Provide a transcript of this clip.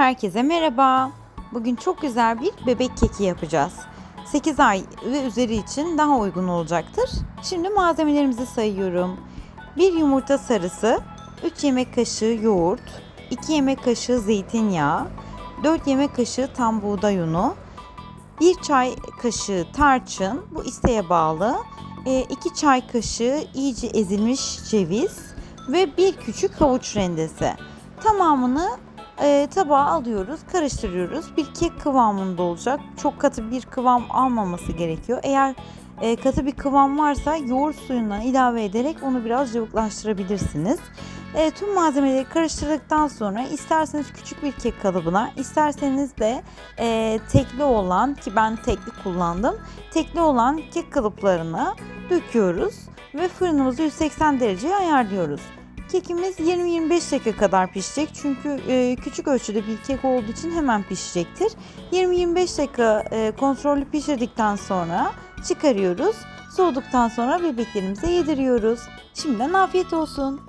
Herkese merhaba. Bugün çok güzel bir bebek keki yapacağız. 8 ay ve üzeri için daha uygun olacaktır. Şimdi malzemelerimizi sayıyorum. 1 yumurta sarısı, 3 yemek kaşığı yoğurt, 2 yemek kaşığı zeytinyağı, 4 yemek kaşığı tam buğday unu, 1 çay kaşığı tarçın, bu isteğe bağlı, 2 çay kaşığı iyice ezilmiş ceviz ve bir küçük havuç rendesi. Tamamını e, tabağa alıyoruz, karıştırıyoruz. Bir kek kıvamında olacak. Çok katı bir kıvam almaması gerekiyor. Eğer e, katı bir kıvam varsa yoğurt suyundan ilave ederek onu biraz cıvıklaştırabilirsiniz. E, tüm malzemeleri karıştırdıktan sonra isterseniz küçük bir kek kalıbına, isterseniz de e, tekli olan ki ben tekli kullandım. Tekli olan kek kalıplarını döküyoruz ve fırınımızı 180 dereceye ayarlıyoruz. Kekimiz 20-25 dakika kadar pişecek çünkü e, küçük ölçüde bir kek olduğu için hemen pişecektir. 20-25 dakika e, kontrollü pişirdikten sonra çıkarıyoruz. Soğuduktan sonra bebeklerimize yediriyoruz. Şimdiden afiyet olsun.